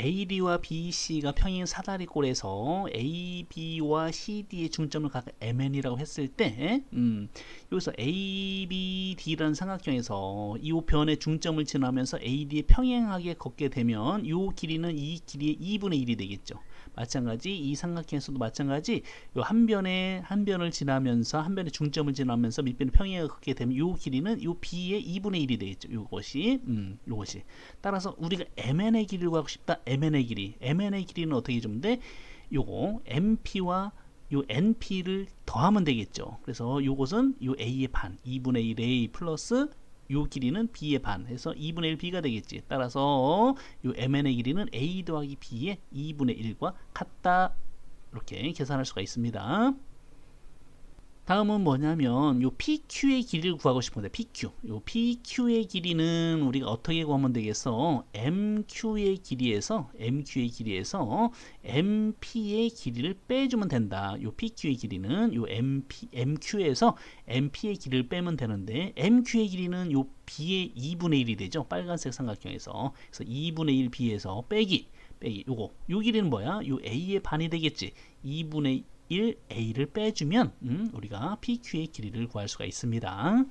AD와 BC가 평행 사다리꼴에서 AB와 CD의 중점을 각각 MN이라고 했을 때 음, 여기서 ABD라는 삼각형에서 이 변의 중점을 지나면서 AD에 평행하게 걷게 되면 이 길이는 이 길이의 2분의 1이 되겠죠. 마찬가지 이 삼각형에서도 마찬가지 요한 변에 한 변을 지나면서 한 변의 중점을 지나면서 밑변을 평행하게 걷게 되면 요 길이는 요 B의 2분의 1이 되겠죠. 요것이 음, 요것이 따라서 우리가 MN의 길이를 구하고 싶다. MN의 길이 MN의 길이는 어떻게 좀 돼? 요거 MP와 요 NP를 더하면 되겠죠. 그래서 요것은 요 A의 반 2분의 1 A 플러스 요 길이는 b의 반 해서 2분의 1 b가 되겠지. 따라서 요 mn의 길이는 a 더하기 b의 2분의 1과 같다. 이렇게 계산할 수가 있습니다. 다음은 뭐냐면 요 PQ의 길이를 구하고 싶은데 PQ 요 PQ의 길이는 우리가 어떻게 구하면 되겠어? MQ의 길이에서 MQ의 길이에서 MP의 길이를 빼주면 된다. 요 PQ의 길이는 요 MP, MQ에서 MP의 길이를 빼면 되는데 MQ의 길이는 요 B의 2분의 1이 되죠? 빨간색 삼각형에서. 그래서 2분의 1 B에서 빼기 빼기. 요거. 요 길이는 뭐야? 요 A의 반이 되겠지. 2분의 1a를 빼주면 음, 우리가 PQ의 길이를 구할 수가 있습니다.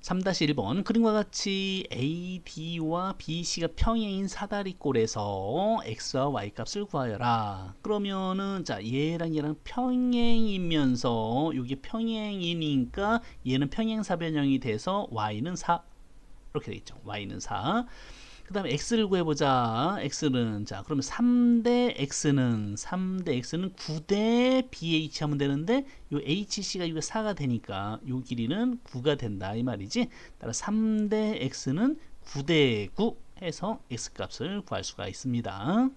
3-1번 그림과 같이 AD와 BC가 평행인 사다리꼴에서 X와 Y 값을 구하여라. 그러면은 자 얘랑 얘랑 평행이면서 이게 평행이니까 얘는 평행사변형이 돼서 Y는 4 이렇게 되겠죠. Y는 4. 그 다음에 x를 구해보자. x는 자 그러면 3대 x는 3대 x는 9대 bh 하면 되는데 요 hc가 이거 4가 되니까 요 길이는 9가 된다 이 말이지. 따라 3대 x는 9대 9 해서 x 값을 구할 수가 있습니다.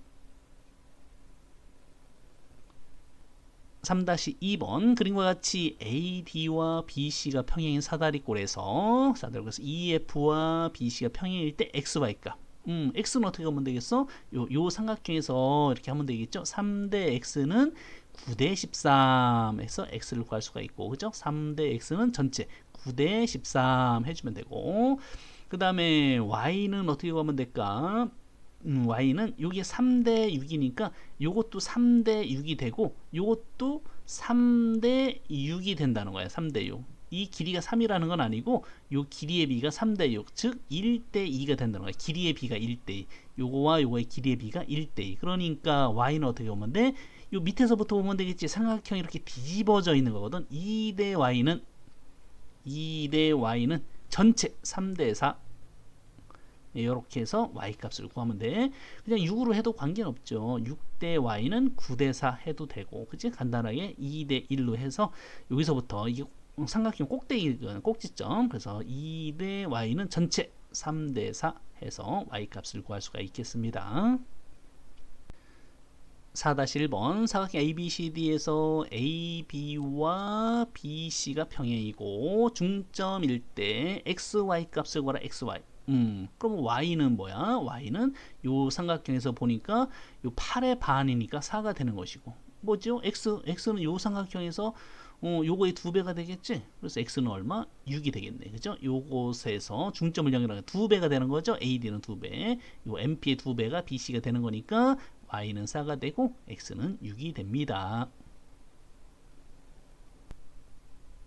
3-2번 그림과 같이 AD와 BC가 평행인 사다리꼴에서 사다리꼴에서 EF와 BC가 평행일 때 XY 값 음, x는 어떻게 하면 되겠어? 요, 요 삼각형에서 이렇게 하면 되겠죠? 3대 x는 9대 13 해서 x를 구할 수가 있고, 그죠? 3대 x는 전체 9대 13 해주면 되고, 그 다음에 y는 어떻게 구하면 될까? 음, y는 여기 3대 6이니까 요것도 3대 6이 되고, 요것도 3대 6이 된다는 거야. 3대 6. 이 길이가 3이라는 건 아니고 요 길이의 비가 3대 6, 즉 1대 2가 된다는 거예요. 길이의 비가 1대 2. 요거와 요거의 길이의 비가 1대 2. 그러니까 y는 어떻게 보면 돼? 요 밑에서부터 보면 되겠지. 삼각형이 이렇게 뒤집어져 있는 거거든. 2대 y는 2대 y는 전체 3대 4 이렇게 해서 y 값을 구하면 돼. 그냥 6으로 해도 관계는 없죠. 6대 y는 9대 4 해도 되고, 그치? 간단하게 2대 1로 해서 여기서부터 이게 삼각형 꼭대기 꼭지점 그래서 2대 y는 전체 3대 4 해서 y 값을 구할 수가 있겠습니다. 4-1번 사각형 ABCD에서 AB와 BC가 평행이고 중점일 때 XY 값을 구하라 XY 음, 그럼 y는 뭐야? y는 요 삼각형에서 보니까 요 8의 반이니까 4가 되는 것이고 뭐죠? x, x는 요 삼각형에서 어, 요거의 두 배가 되겠지? 그래서 x는 얼마? 6이 되겠네. 그죠? 요곳에서 중점을 연결하면 두 배가 되는 거죠? AD는 두 배. 요 MP의 두 배가 BC가 되는 거니까 Y는 4가 되고 X는 6이 됩니다.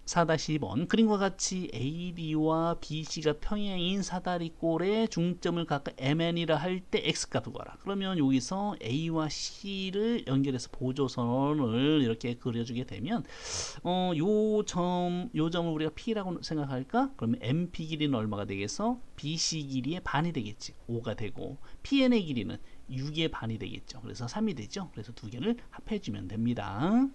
4-2번 그림과 같이 AD와 BC가 평행인 사다리 꼴의 중점을 각각 MN이라 할 때 X값을 구하라. 그러면 여기서 A와 C를 연결해서 보조선을 이렇게 그려주게 되면 어, 요 점, 요 점을 우리가 P라고 생각할까? 그러면 MP 길이는 얼마가 되겠어? BC 길이의 반이 되겠지. 5가 되고 PN의 길이는 6의 반이 되겠죠. 그래서 3이 되죠. 그래서 두 개를 합해주면 됩니다.